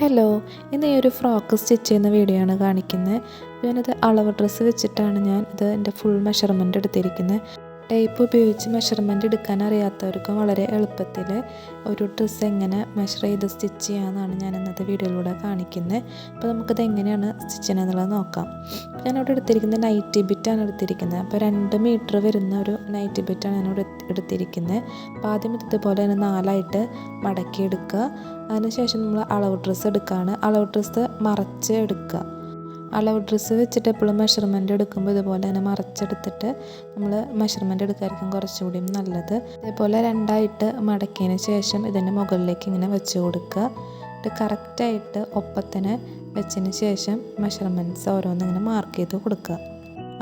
Hello ഇന്ന് ഈ ഒരു ഫ്രോക്ക് സ്റ്റിച്ച് ചെയ്യുന്ന വീഡിയോ ആണ് കാണിക്കുന്നത് ഞാനത് അളവ് ഡ്രസ്സ് വെച്ചിട്ടാണ് ഞാൻ ഇത് എന്റെ ഫുൾ മെഷർമെന്റ് എടുത്തിരിക്കുന്നത് ടേപ്പ് ഉപയോഗിച്ച് മെഷർമെന്റ് എടുക്കാൻ അറിയാത്തവർക്കും വളരെ എളുപ്പത്തിൽ ഒരു ഡ്രസ്സ് എങ്ങനെ മെഷർ ചെയ്ത് സ്റ്റിച്ച് ചെയ്യാമെന്നാണ് ഞാൻ ഇന്നത്തെ വീഡിയോയിലൂടെ കാണിക്കുന്നത് അപ്പോൾ നമുക്കത് എങ്ങനെയാണ് സ്റ്റിച്ച് ചെയ്യുന്നത് നോക്കാം. ഞാനിവിടെ എടുത്തിരിക്കുന്നത് നൈറ്റി ബിറ്റാണ് എടുത്തിരിക്കുന്നത് അപ്പോൾ രണ്ട് മീറ്റർ വരുന്ന ഒരു നൈറ്റി ബിറ്റാണ് ഞാനിവിടെ എടുത്തിരിക്കുന്നത് അപ്പോൾ ആദ്യം ഇതുപോലെ തന്നെ നാലായിട്ട് മടക്കി എടുക്കുക അതിനുശേഷം നമ്മൾ അളവ് ഡ്രസ്സ് എടുക്കുകയാണ് അളവ് ഡ്രസ്സ് മറച്ച് എടുക്കുക. അളവ് ഡ്രസ്സ് വെച്ചിട്ട് എപ്പോഴും മെഷർമെന്റ് എടുക്കുമ്പോൾ ഇതുപോലെ തന്നെ മറച്ചെടുത്തിട്ട് നമ്മൾ മെഷർമെന്റ് എടുക്കായിരിക്കും കുറച്ചുകൂടിയും നല്ലത്. ഇതേപോലെ രണ്ടായിട്ട് മടക്കിയതിന് ശേഷം ഇതിന്റെ മുകളിലേക്ക് ഇങ്ങനെ വെച്ച് കൊടുക്കുക. ഇത് കറക്റ്റായിട്ട് ഒപ്പത്തിന് വെച്ചതിന് ശേഷം മെഷർമെന്റ്സ് ഓരോന്നിങ്ങനെ മാർക്ക് ചെയ്ത് കൊടുക്കുക.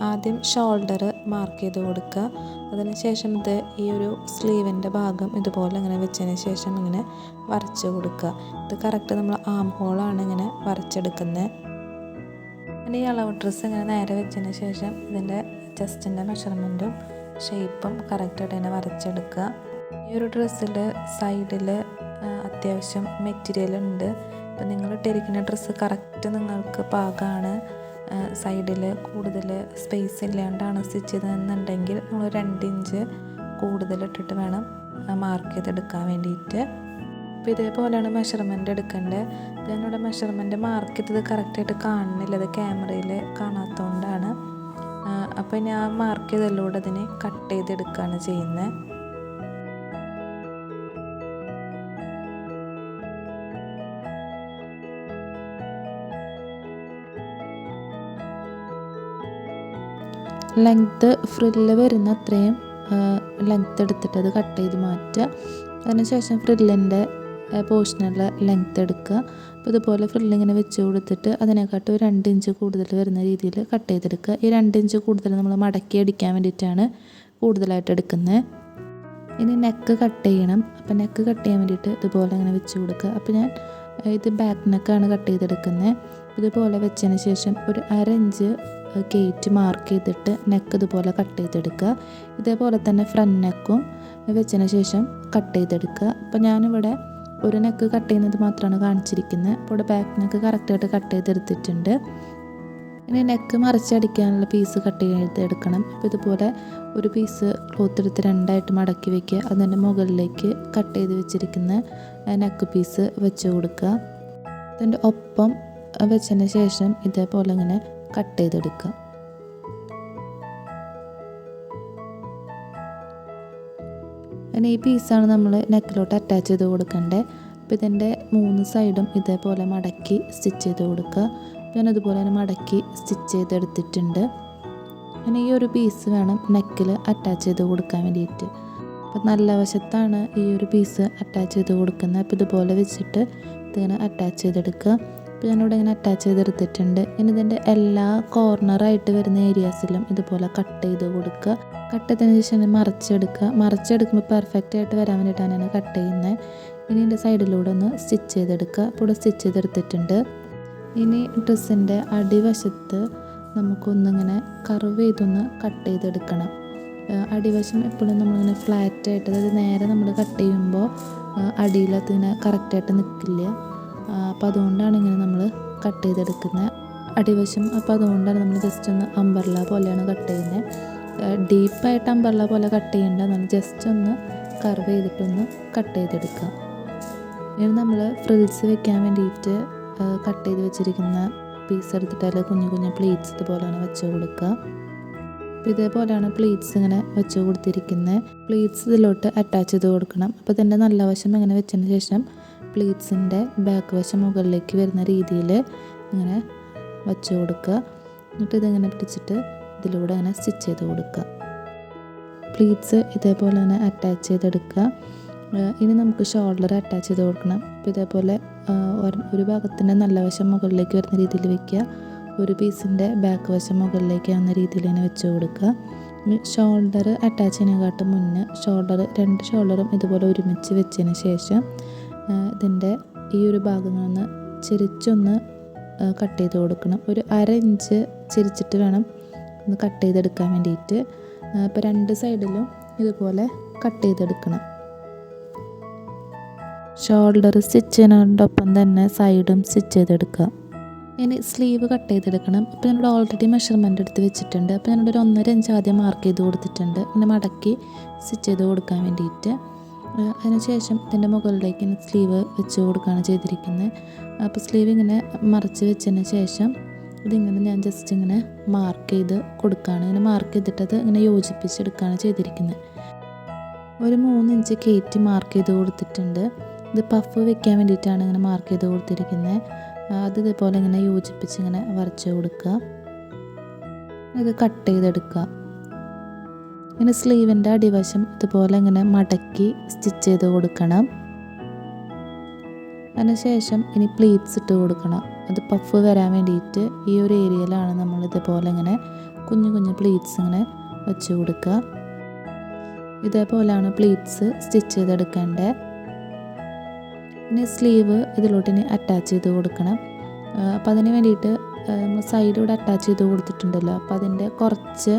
ആദ്യം ഷോൾഡർ മാർക്ക് ചെയ്ത് കൊടുക്കുക. അതിന് ശേഷം ഇത് ഈ ഒരു സ്ലീവിന്റെ ഭാഗം ഇതുപോലെ ഇങ്ങനെ വെച്ചതിന് ശേഷം ഇങ്ങനെ വരച്ച് കൊടുക്കുക. ഇത് കറക്റ്റ് നമ്മൾ ആം ഹോളാണ് ഇങ്ങനെ വരച്ചെടുക്കുന്നത് ഇനി ഈ അളവ് ഡ്രസ്സ് ഇങ്ങനെ നേരെ വെച്ചതിന് ശേഷം ഇതിന്റെ ചെസ്റ്റിന്റെ മെഷർമെന്റും ഷേപ്പും കറക്റ്റായിട്ട് തന്നെ വരച്ചെടുക്കുക. ഈ ഒരു ഡ്രസ്സിൽ സൈഡിൽ അത്യാവശ്യം മെറ്റീരിയൽ ഉണ്ട്. അപ്പം നിങ്ങൾ ഇട്ടിരിക്കുന്ന ഡ്രസ്സ് കറക്റ്റ് നിങ്ങൾക്ക് പാകമാണ് സൈഡിൽ കൂടുതൽ സ്പേസ് ഇല്ലാണ്ടാണ് സ്റ്റിച്ച് ചെയ്തതെന്നുണ്ടെങ്കിൽ നമ്മൾ രണ്ട് ഇഞ്ച് കൂടുതൽ ഇട്ടിട്ട് വേണം മാർക്ക് ചെയ്തെടുക്കാൻ വേണ്ടിയിട്ട്. അപ്പോൾ ഇതേപോലെയാണ് മെഷർമെന്റ് എടുക്കേണ്ടത് അപ്പോൾ ഞാനിവിടെ മെഷർമെന്റ് മാർക്ക് ചെയ്തത് കറക്റ്റായിട്ട് കാണുന്നില്ല. അത് ക്യാമറയിൽ കാണാത്തതുകൊണ്ടാണ് അപ്പോൾ ഞാൻ മാർക്ക് ചെയ്തതിലൂടെ അതിനെ കട്ട് ചെയ്തെടുക്കുകയാണ് ചെയ്യുന്നത് ലെങ്ത്ത് ഫ്രില്ല് വരുന്ന അത്രയും ലെങ്ത്ത് എടുത്തിട്ട് അത് കട്ട് ചെയ്ത് മാറ്റുക. അതിനുശേഷം ഫ്രില്ലിന്റെ പോർഷനുള്ള ലെങ്ത്ത് എടുക്കുക. അപ്പോൾ ഇതുപോലെ ഫ്രില്ലിങ്ങനെ വെച്ച് കൊടുത്തിട്ട് അതിനെക്കാട്ടും ഒരു രണ്ട് ഇഞ്ച് കൂടുതൽ വരുന്ന രീതിയിൽ കട്ട് ചെയ്തെടുക്കുക. ഈ രണ്ട് ഇഞ്ച് കൂടുതൽ നമ്മൾ മടക്കി അടിക്കാൻ വേണ്ടിയിട്ടാണ് കൂടുതലായിട്ട് എടുക്കുന്നത്. ഇനി നെക്ക് കട്ട് ചെയ്യണം. അപ്പോൾ നെക്ക് കട്ട് ചെയ്യാൻ വേണ്ടിയിട്ട് ഇതുപോലെ അങ്ങനെ വെച്ച് കൊടുക്കുക. അപ്പോൾ ഞാൻ ഇത് ബാക്ക് നെക്കാണ് കട്ട് ചെയ്തെടുക്കുന്നത്. ഇതുപോലെ വെച്ചതിന് ശേഷം ഒരു അര ഇഞ്ച് ഗേറ്റ് മാർക്ക് ചെയ്തിട്ട് നെക്ക് ഇതുപോലെ കട്ട് ചെയ്തെടുക്കുക. ഇതേപോലെ തന്നെ ഫ്രണ്ട് നെക്കും വെച്ചതിന് ശേഷം കട്ട് ചെയ്തെടുക്കുക. അപ്പോൾ ഞാനിവിടെ ഒരു നെക്ക് കട്ട് ചെയ്യുന്നത് മാത്രമാണ് കാണിച്ചിരിക്കുന്നത് അപ്പോൾ ഇവിടെ ബാക്ക് നെക്ക് കറക്റ്റായിട്ട് കട്ട് ചെയ്തെടുത്തിട്ടുണ്ട്. ഇനി നെക്ക് മറിച്ചടിക്കാനുള്ള പീസ് കട്ട് ചെയ്തെടുക്കണം. അപ്പോൾ ഇതുപോലെ ഒരു പീസ് ക്ലോത്ത് എടുത്ത് രണ്ടായിട്ട് മടക്കി വെക്കുക. അതിന്റെ മുകളിലേക്ക് കട്ട് ചെയ്ത് വെച്ചിരിക്കുന്ന നെക്ക് പീസ് വെച്ച് കൊടുക്കുക. അതിന്റെ ഒപ്പം വെച്ചതിന് ശേഷം ഇതേപോലെ ഇങ്ങനെ കട്ട് ചെയ്തെടുക്കുക. ഇനി ഈ പീസാണ് നമ്മൾ നെക്കിലോട്ട് അറ്റാച്ച് ചെയ്ത് കൊടുക്കേണ്ടത് അപ്പോൾ ഇതിന്റെ മൂന്ന് സൈഡും ഇതേപോലെ മടക്കി സ്റ്റിച്ച് ചെയ്ത് കൊടുക്കുക. ഞാൻ അതുപോലെ തന്നെ മടക്കി സ്റ്റിച്ച് ചെയ്തെടുത്തിട്ടുണ്ട് ഇനി ഈ ഒരു പീസ് വേണം നെക്കിൽ അറ്റാച്ച് ചെയ്ത് കൊടുക്കാൻ വേണ്ടിയിട്ട്. അപ്പം നല്ല വശത്താണ് ഈ ഒരു പീസ് അറ്റാച്ച് ചെയ്ത് കൊടുക്കുന്നത്. അപ്പോൾ ഇതുപോലെ വെച്ചിട്ട് ഇതിങ്ങനെ അറ്റാച്ച് ചെയ്തെടുക്കുക. അപ്പോൾ ഞാനിവിടെ ഇങ്ങനെ അറ്റാച്ച് ചെയ്തെടുത്തിട്ടുണ്ട്. ഇനി ഇതിന്റെ എല്ലാ കോർണറായിട്ട് വരുന്ന ഏരിയാസിലും ഇതുപോലെ കട്ട് ചെയ്ത് കൊടുക്കുക. കട്ട് ചെയ്തതിന് ശേഷം മറിച്ചെടുക്കുക. മറിച്ചെടുക്കുമ്പോൾ പെർഫെക്റ്റ് ആയിട്ട് വരാൻ വേണ്ടിയിട്ടാണ് ഞാൻ കട്ട് ചെയ്യുന്നത്. ഇനി എന്റെ സൈഡിലൂടെ ഒന്ന് സ്റ്റിച്ച് ചെയ്തെടുക്കുക. അപ്പോൾ ഇവിടെ സ്റ്റിച്ച് ചെയ്തെടുത്തിട്ടുണ്ട്. ഇനി ഡ്രസ്സിന്റെ അടിവശത്ത് നമുക്കൊന്നിങ്ങനെ കർവ് ചെയ്തൊന്ന് കട്ട് ചെയ്തെടുക്കണം. അടിവശം എപ്പോഴും നമ്മളിങ്ങനെ ഫ്ലാറ്റായിട്ട് അതായത് നേരെ നമ്മൾ കട്ട് ചെയ്യുമ്പോൾ അടിയിലത്തിങ്ങനെ കറക്റ്റായിട്ട് നിൽക്കില്ല അപ്പോൾ അതുകൊണ്ടാണ് ഇങ്ങനെ നമ്മൾ കട്ട് ചെയ്തെടുക്കുന്നത് അടിവശം അപ്പോൾ അതുകൊണ്ടാണ് നമ്മൾ ജസ്റ്റ് ഒന്ന് അമ്പർല പോലെയാണ് കട്ട് ചെയ്യുന്നത് ഡീപ്പായിട്ട് അമ്പർല പോലെ കട്ട് ചെയ്യേണ്ട നമ്മൾ ജസ്റ്റ് ഒന്ന് കർവ് ചെയ്തിട്ടൊന്ന് കട്ട് ചെയ്തെടുക്കുക ഇനി നമ്മൾ ഫ്രിൽസ് വെക്കാൻ വേണ്ടിയിട്ട് കട്ട് ചെയ്ത് വെച്ചിരിക്കുന്ന പീസ് എടുത്തിട്ട് അതിൽ കുഞ്ഞു കുഞ്ഞു പ്ലേറ്റ്സ് ഇതുപോലെയാണ് വെച്ച് കൊടുക്കുക അപ്പോൾ ഇതേപോലെയാണ് പ്ലേറ്റ്സ് ഇങ്ങനെ വെച്ച് കൊടുത്തിരിക്കുന്നത് പ്ലേറ്റ്സ് ഇതിലോട്ട് അറ്റാച്ച് ചെയ്ത് കൊടുക്കണം. അപ്പോൾ തന്നെ നല്ല വശം ഇങ്ങനെ വെച്ചതിന് ശേഷം പ്ലേറ്റ്സിന്റെ ബാക്ക് വശം മുകളിലേക്ക് വരുന്ന രീതിയിൽ ഇങ്ങനെ വച്ച് കൊടുക്കുക. എന്നിട്ട് ഇതിങ്ങനെ പിടിച്ചിട്ട് ഇതിലൂടെ അങ്ങനെ സ്റ്റിച്ച് ചെയ്ത് കൊടുക്കുക. പ്ലീറ്റ്സ് ഇതേപോലെ തന്നെ അറ്റാച്ച് ചെയ്തെടുക്കുക. ഇനി നമുക്ക് ഷോൾഡർ അറ്റാച്ച് ചെയ്ത് കൊടുക്കണം. അപ്പോൾ ഇതേപോലെ ഒരു ഭാഗത്തിന്റെ നല്ല വശം മുകളിലേക്ക് വരുന്ന രീതിയിൽ വെക്കുക. ഒരു പീസിന്റെ ബാക്ക് വശം മുകളിലേക്ക് ആവുന്ന രീതിയിൽ തന്നെ വെച്ച് കൊടുക്കുക. ഷോൾഡർ അറ്റാച്ച് ചെയ്യുന്നതിനെക്കാട്ടും മുന്നേ ഷോൾഡർ രണ്ട് ഷോൾഡറും ഇതുപോലെ ഒരുമിച്ച് വെച്ചതിന് ശേഷം ഇതിന്റെ ഈ ഒരു ഭാഗങ്ങളൊന്ന് ചെരിച്ചൊന്ന് കട്ട് ചെയ്ത് കൊടുക്കണം. ഒരു അര ഇഞ്ച് ചെരിച്ചിട്ട് വേണം ഒന്ന് കട്ട് ചെയ്തെടുക്കാൻ വേണ്ടിയിട്ട്. അപ്പോൾ രണ്ട് സൈഡിലും ഇതുപോലെ കട്ട് ചെയ്തെടുക്കണം. ഷോൾഡർ സ്റ്റിച്ച് ചെയ്യുന്നതിനോടൊപ്പം തന്നെ സൈഡും സ്റ്റിച്ച് ചെയ്തെടുക്കുക. ഇനി സ്ലീവ് കട്ട് ചെയ്തെടുക്കണം. അപ്പോൾ ഞാനിവിടെ ഓൾറെഡി മെഷർമെന്റ് എടുത്ത് വെച്ചിട്ടുണ്ട്. അപ്പോൾ ഞാനിവിടെ ഒരു ഒന്നര ഇഞ്ച് ആദ്യം മാർക്ക് ചെയ്ത് കൊടുത്തിട്ടുണ്ട്. പിന്നെ മടക്കി സ്റ്റിച്ച് ചെയ്ത് കൊടുക്കാൻ വേണ്ടിയിട്ട്. അതിനുശേഷം ഇതിന്റെ മുകളിലേക്ക് സ്ലീവ് വെച്ച് കൊടുക്കുകയാണ് ചെയ്തിരിക്കുന്നത്. അപ്പോൾ സ്ലീവ് ഇങ്ങനെ മറച്ച് വെച്ചതിന് ശേഷം ഇതിങ്ങനെ ഞാൻ ജസ്റ്റ് ഇങ്ങനെ മാർക്ക് ചെയ്ത് കൊടുക്കുകയാണ്. ഇങ്ങനെ മാർക്ക് ചെയ്തിട്ടത് ഇങ്ങനെ യോജിപ്പിച്ചെടുക്കുകയാണ് ചെയ്തിരിക്കുന്നത്. ഒരു മൂന്ന് ഇഞ്ച് കയറ്റി മാർക്ക് ചെയ്ത് കൊടുത്തിട്ടുണ്ട്. ഇത് പഫ് വെക്കാൻ വേണ്ടിയിട്ടാണ് ഇങ്ങനെ മാർക്ക് ചെയ്ത് കൊടുത്തിരിക്കുന്നത്. അത് ഇതേപോലെ ഇങ്ങനെ യോജിപ്പിച്ച് ഇങ്ങനെ വരച്ച് കൊടുക്കുക. ഇത് കട്ട് ചെയ്തെടുക്കുക. ഇങ്ങനെ സ്ലീവിന്റെ അടിവശം ഇതുപോലെ ഇങ്ങനെ മടക്കി സ്റ്റിച്ച് ചെയ്ത് കൊടുക്കണം. അതിനുശേഷം ഇനി പ്ലീറ്റ്സ് ഇട്ട് കൊടുക്കണം. അത് പഫ് വരാൻ വേണ്ടിയിട്ട് ഈ ഒരു ഏരിയയിലാണ് നമ്മൾ ഇതുപോലെ ഇങ്ങനെ കുഞ്ഞു കുഞ്ഞു പ്ലീറ്റ്സ് ഇങ്ങനെ വെച്ച് കൊടുക്കുക. ഇതേപോലെയാണ് പ്ലീറ്റ്സ് സ്റ്റിച്ച് ചെയ്തെടുക്കേണ്ടത്. ഇനി സ്ലീവ് ഇതിലോട്ട് ഇനി അറ്റാച്ച് ചെയ്ത് കൊടുക്കണം. അപ്പോൾ അതിന് വേണ്ടിയിട്ട് നമ്മൾ സൈഡ് അറ്റാച്ച് ചെയ്ത് കൊടുത്തിട്ടുണ്ടല്ലോ. അപ്പോൾ അതിന്റെ കുറച്ച്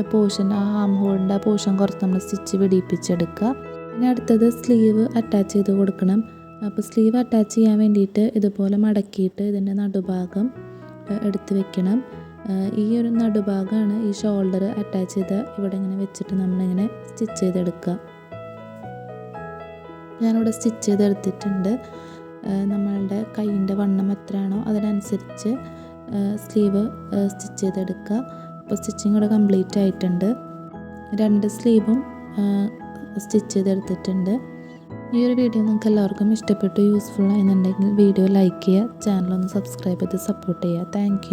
പോർഷൻ ആ ആം ഹോളിന്റെ ആ പോർഷൻ കുറച്ച് നമ്മൾ സ്റ്റിച്ച് പിടിപ്പിച്ചെടുക്കുക. പിന്നെ അടുത്തത് സ്ലീവ് അറ്റാച്ച് ചെയ്ത് കൊടുക്കണം. അപ്പോൾ സ്ലീവ് അറ്റാച്ച് ചെയ്യാൻ വേണ്ടിയിട്ട് ഇതുപോലെ മടക്കിയിട്ട് ഇതിന്റെ നടുഭാഗം എടുത്ത് വെക്കണം. ഈ ഒരു നടുഭാഗമാണ് ഈ ഷോൾഡർ അറ്റാച്ച് ചെയ്ത് ഇവിടെ ഇങ്ങനെ വെച്ചിട്ട് നമ്മളിങ്ങനെ സ്റ്റിച്ച് ചെയ്തെടുക്കുക. ഞാനിവിടെ സ്റ്റിച്ച് ചെയ്തെടുത്തിട്ടുണ്ട്. നമ്മളുടെ കൈയിന്റെ വണ്ണം എത്രയാണോ അതിനനുസരിച്ച് സ്ലീവ് സ്റ്റിച്ച് ചെയ്തെടുക്കുക. അപ്പോൾ സ്റ്റിച്ചിങ് ഇവിടെ കംപ്ലീറ്റ് ആയിട്ടുണ്ട്. രണ്ട് സ്ലീവും സ്റ്റിച്ച് ചെയ്തെടുത്തിട്ടുണ്ട്. ഈ ഒരു വീഡിയോ നിങ്ങൾക്ക് എല്ലാവർക്കും ഇഷ്ടപ്പെട്ടു യൂസ്ഫുൾ ആയെന്നുണ്ടെങ്കിൽ വീഡിയോ ലൈക്ക് ചെയ്യുക ചാനലൊന്ന് സബ്സ്ക്രൈബ് ചെയ്ത് സപ്പോർട്ട് ചെയ്യുക. താങ്ക്